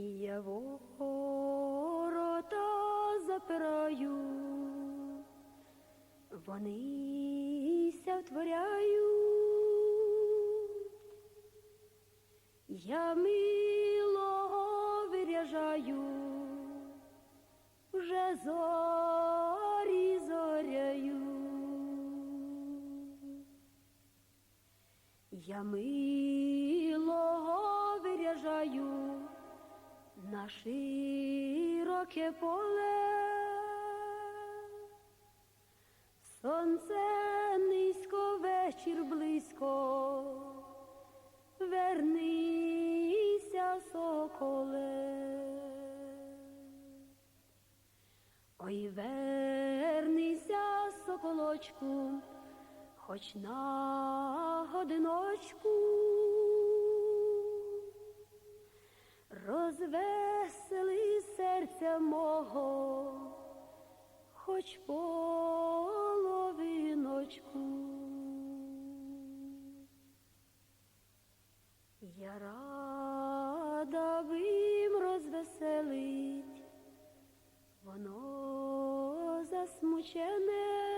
Я ворота запираю, вони ся втворяють. Я милого виряжаю, вже зорі зоряю. Я милого на широке поле. Сонце низько, вечір близько, вернися, соколе. Ой, вернися, соколочку, хоч на годиночку. Розвесели серця мого, хоч половиночку. Я рада вим розвеселить, воно засмучене.